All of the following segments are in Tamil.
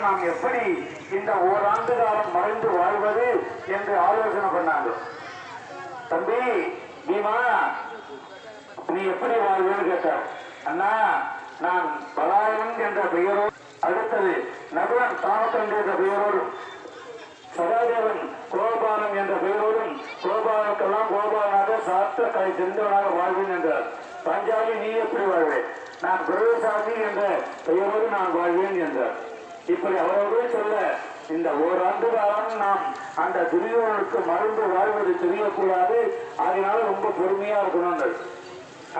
நாம் எப்படி இந்த ஓராண்டு காலம் மறைந்து வாழ்வது என்று ஆலோசனை பண்ணாங்க. தம்பி நீமா நீ எப்படி வாழ்வேன்னு கேட்டார் அண்ணா நான் பலாயன் என்ற பெயரோடு அடுத்தது நகுலன் தாமத்தன் என்ற பெயரோடும் சதாதேவன் கோபாலம் என்ற பெயரோடும் கோபாலுக்கெல்லாம் கோபாலனாக சாஸ்திர கலை தெரிந்தவனாக வாழ்வேன் என்றார். பஞ்சாபி நீ எப்படி வாழ்வே? நான் குருசாமி என்ற பெயரோடு நான் வாழ்வேன் என்றார். இப்படி அவரோடே சொல்ல இந்த ஓராண்டு காலம் நாம் அந்த துரியோனுக்கு மருந்து வாழ்வது தெரியக்கூடாது. அதனால ரொம்ப பொறுமையா இருக்கணும்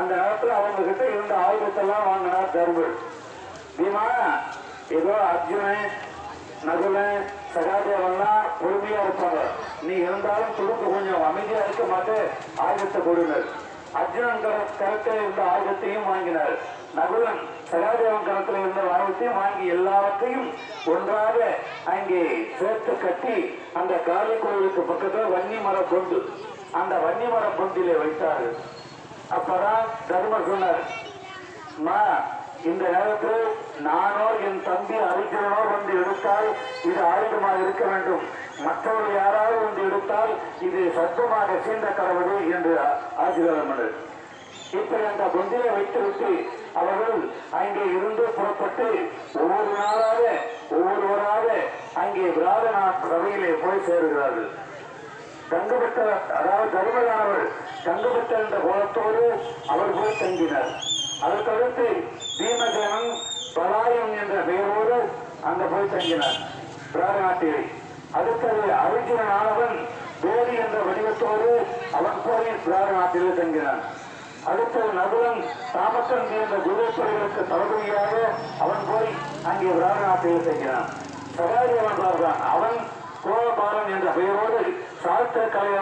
அந்த நேரத்தில் அவங்க கிட்ட இருந்த ஆயுதத்தெல்லாம் வாங்கினார் தர்மர். பீமா ஏதோ அர்ஜுனன் நகுலன் சகாதேவன்லாம் பொறுமையா இருப்பாங்க. நீ இருந்தாலும் துடுப்பு கொஞ்சம் அமைதியா இருக்க மாட்டே ஆயுதத்தை கொடுங்கள் அர்ஜுனன் கர கரத்தில் இருந்த ஆயுதத்தையும் வாங்கினார். நகுலன் சகாதேவன் கரத்தில் இருந்த ஆயுதத்தையும் வாங்கி எல்லாவற்றையும் ஒன்றாக அங்கே சேர்த்து கட்டி அந்த காளி கோயிலுக்கு பக்கத்தில் வன்னி மர பொண்டு அந்த வன்னி மர பொண்டிலே வைத்தார்கள் அப்பதான் தர்மர் சொன்னார் இந்த நேரத்தில் நானோ என் தம்பி அரிஜனோ வந்து எடுத்தால் இது ஆயுதமாக இருக்க வேண்டும். மற்றவர்கள் யாராவது என்றால் இது சத்தமாக சீண்ட கடவுள் என்று ஆசீர்வாதம் பண்ணது இப்படி அந்த பொந்திலை வைத்துவிட்டு அவர்கள் அங்கே இருந்து புறப்பட்டு ஒவ்வொரு நாளாக ஒவ்வொருவராக அங்கே விராதநாத் சபையிலே போய் சேருகிறார்கள். தங்கப்பட்ட அதாவது தருமரானவர் தங்கப்பட்ட என்ற கோலத்தோடு அவர் போய் தங்கினார். அதற்கடுத்து பீமசேனன் பலாயம் என்ற பெயரோடு அங்க போய் தங்கினார். பிராரநாட்டிலே அடுத்தது அர்ஜுனனானவன் போதி என்ற வடிவத்தோடு அவன் போய் பிராரநாட்டிலே தங்கினான் அடுத்தது நகுலன் தாமக்கந்தி என்ற குருத்துறைகளுக்கு தளபதியாக அவன் போய் அங்கே பிராரநாட்டிலே தங்கினான் சகாதி அவன் அவன் கோபாலன் என்ற பெயரோடு சாஸ்திர கலை